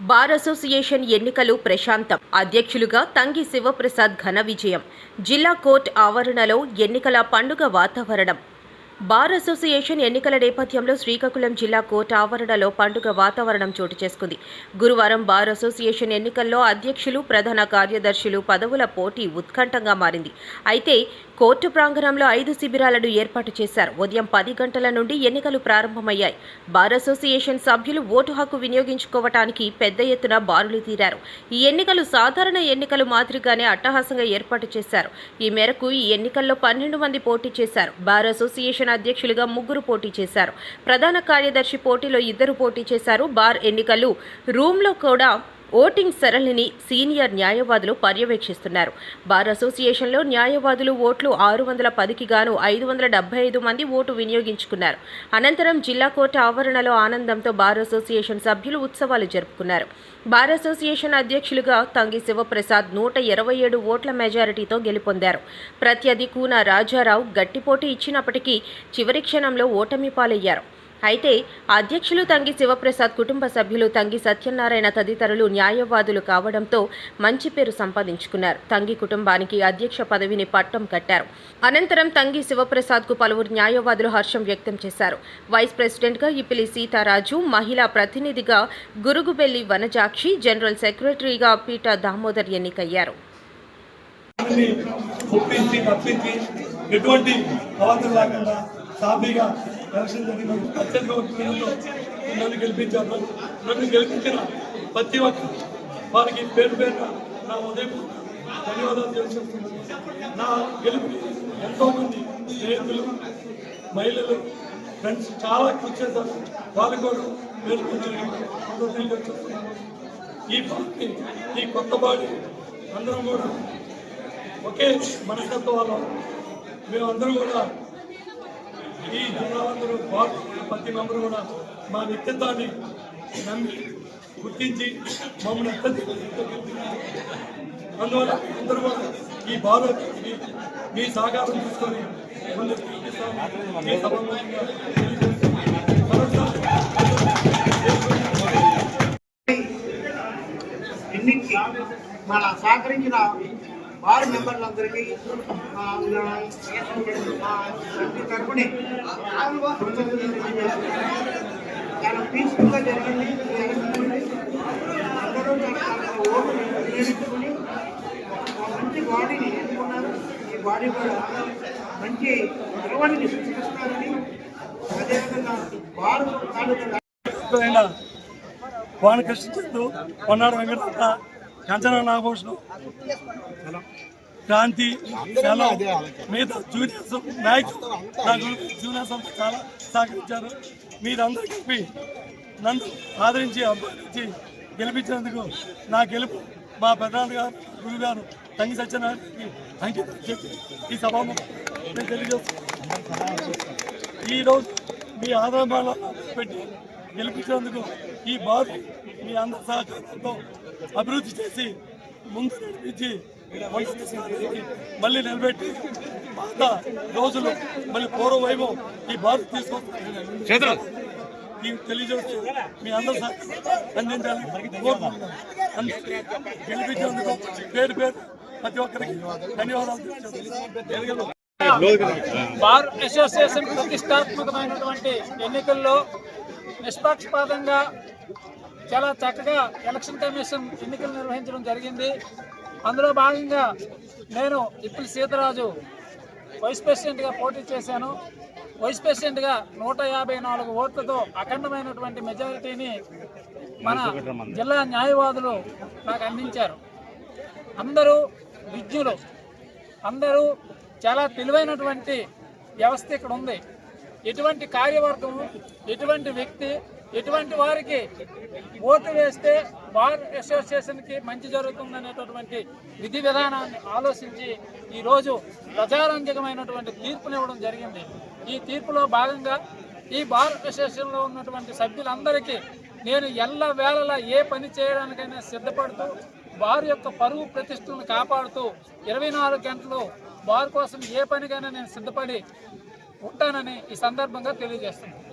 Bar association ఎన్నికలు ప్రశాంతం. అధ్యక్షులుగా తంగి శివప్రసాద్ ఘన విజయం. జిల్లా కోర్టు ఆవరణలో ఎన్నికల పండుగ వాతావరణం. బార్ అసోసియేషన్ ఎన్నికల నేపథ్యంలో శ్రీకాకుళం జిల్లా కోట ఆవరణలో పండుగ వాతావరణం చోటు చేసుకుంది. గురువారం బార్ అసోసియేషన్ ఎన్నికల్లో అధ్యక్షులు ప్రధాన కార్యదర్శులు పదవుల పోటీ ఉత్కంఠంగా మారింది. అయితే కోర్టు ప్రాంగణంలో ఐదు శిబిరాలను ఏర్పాటు చేశారు. ఉదయం పది గంటల నుండి ఎన్నికలు ప్రారంభమయ్యాయి. బార్ అసోసియేషన్ సభ్యులు ఓటు హక్కు వినియోగించుకోవటానికి పెద్ద ఎత్తున బారులు తీరారు. ఈ ఎన్నికలు సాధారణ ఎన్నికలు మాదిరిగానే అట్టహాసంగా ఏర్పాటు చేశారు. ఈ మేరకు ఈ ఎన్నికల్లో పన్నెండు మంది పోటీ చేశారు. బార్ అసోసియేషన్ అధ్యక్షులుగా ముగ్గురు పోటీ చేశారు. ప్రధాన కార్యదర్శి పోటీలో ఇద్దరు పోటీ చేశారు. బార్ ఎన్నికలు రూమ్లో కూడా ఓటింగ్ సరళిని సీనియర్ న్యాయవాదులు పర్యవేక్షిస్తున్నారు. బార్ అసోసియేషన్లో న్యాయవాదులు ఓట్లు ఆరు వందల పదికి గాను ఐదు వందల డెబ్బై ఐదు మంది ఓటు వినియోగించుకున్నారు. అనంతరం జిల్లా కోర్టు ఆవరణలో ఆనందంతో బార్ అసోసియేషన్ సభ్యులు ఉత్సవాలు జరుపుకున్నారు. బార్ అసోసియేషన్ అధ్యక్షులుగా తంగి శివప్రసాద్ నూట ఇరవై ఏడు ఓట్ల మెజారిటీతో గెలుపొందారు. ప్రత్యర్థి కూన రాజారావు గట్టిపోటీ ఇచ్చినప్పటికీ చివరి క్షణంలో ఓటమి పాలయ్యారు. అయితే అధ్యక్షులు తంగి శివప్రసాద్ కుటుంబ సభ్యులు తంగి సత్యనారాయణ తదితరులు న్యాయవాదులు కావడంతో మంచి పేరు సంపాదించుకున్నారు. తంగి కుటుంబానికి అధ్యక్ష పదవిని పట్టం కట్టారు. అనంతరం తంగి శివప్రసాద్కు పలువురు న్యాయవాదులు హర్షం వ్యక్తం చేశారు. వైస్ ప్రెసిడెంట్గా ఇప్పిలి సీతారాజు మహిళా ప్రతినిధిగా గురుగుబెల్లి వనజాక్షి జనరల్ సెక్రటరీగా పీట దామోదర్ ఎన్నికయ్యారు. ఎటువంటి సాఫీగా ఎలక్షన్ జరిగిన అత్యధిక ఓట్లతో నన్ను గెలిపించారు. నన్ను గెలిపించిన ప్రతి ఒక్క వారికి పేరు పేరున నా ఉదయం ధన్యవాదాలు తెలియజేస్తున్నాను. నా గెలుపు ఎంతోమంది స్నేహితులు మహిళలు ఫ్రెండ్స్ చాలా కృషి చేశారు. వాళ్ళు కూడా పేరు తెలియజేస్తున్నాను ఈ పార్టీ ఈ కొత్త బాడీ అందరం కూడా ఒకే మనస్తత్వాలు వాళ్ళం మేమందరం కూడా ఈ జిల్లాలందరూ బాబు ప్రతి మెంబరు కూడా మా వ్యక్తిత్వాన్ని నమ్మి గుర్తించి మమ్మల్ని అందువల్ల అందరూ కూడా ఈ బాలు మీ సహకారం తీసుకొని ముందుకు మన సహకరించిన వార్డు మెంబర్లందరికీ ఆ, నా మా ఇంటి చాలా పీస్ఫుల్గా జరిగింది. అందరూ చాలా ఓటు వినియోగించుకుని మంచి బాడీని ఎన్నుకున్నారు. ఈ బాడీ కూడా మంచి గర్వాన్ని సృష్టిస్తారని అదేవిధంగా వారు తాలూకా ఆయన వాన కృష్ణచంద్రు పొన్నాడు వెంకటరత్న. కంచన నాగభూషణం. క్రాంతి సెలవు మిగతా జూనియర్స్ నాయకులు నా జూనియర్స్ అంతా చాలా సహకరించారు. మీరందరూ కలిపి నన్ను ఆదరించి అభినందించి గెలిపించినందుకు నా గెలుపు మా పెద్దనాన్న గారు గురువు గారు తంగి సత్యనారాయణకి అంకితం చెప్పి ఈ సభను నేను తెలియజేస్తున్నాను. ఈరోజు మీ ఆదరణ పెట్టి గెలిపించినందుకు ఈ బాధ మీ అందరి సహకారంతో అభివృద్ధి చేసి ముందు నడిపించి మళ్ళీ నిలబెట్టి పాత రోజులు మళ్ళీ పూర్వ వైభవం ఈ బారు తీసుకొస్తారు ఈ తెలియజేస్తూ మీ అందరి అందించాలని అందరికీ గెలిపించినందుకు పేరు పేరు ప్రతి ఒక్కరికి ధన్యవాదాలు. బార్ అసోసియేషన్ ప్రతిష్టాత్మకమైనటువంటి ఎన్నికల్లో నిష్పక్షపాతంగా చాలా చక్కగా ఎలక్షన్ కమిషన్ ఎన్నికలు నిర్వహించడం జరిగింది. అందులో భాగంగా నేను ఇప్పుడు సీతరాజు వైస్ ప్రెసిడెంట్గా పోటీ చేశాను. వైస్ ప్రెసిడెంట్గా నూట యాభై నాలుగు ఓట్లతో అఖండమైనటువంటి మెజారిటీని మన జిల్లా న్యాయవాదులు నాకు అందించారు. అందరూ విజ్ఞులు. అందరూ చాలా తెలివైనటువంటి వ్యవస్థ ఇక్కడ ఉంది. ఎటువంటి కార్యవర్గం ఎటువంటి వ్యక్తి ఎటువంటి వారికి ఓటు వేస్తే బార్ అసోసియేషన్కి మంచి జరుగుతుందనేటటువంటి విధి విధానాన్ని ఆలోచించి ఈరోజు ప్రజారంజకమైనటువంటి తీర్పునివ్వడం జరిగింది. ఈ తీర్పులో భాగంగా ఈ బార్ అసోసియేషన్లో ఉన్నటువంటి సభ్యులందరికీ నేను ఎల్ల వేళలా ఏ పని చేయడానికైనా సిద్ధపడుతూ బార్ యొక్క పరువు ప్రతిష్టలను కాపాడుతూ ఇరవై నాలుగు గంటలు బార్ కోసం ఏ పనికైనా నేను సిద్ధపడి ఉంటానని ఈ సందర్భంగా తెలియజేస్తున్నాను.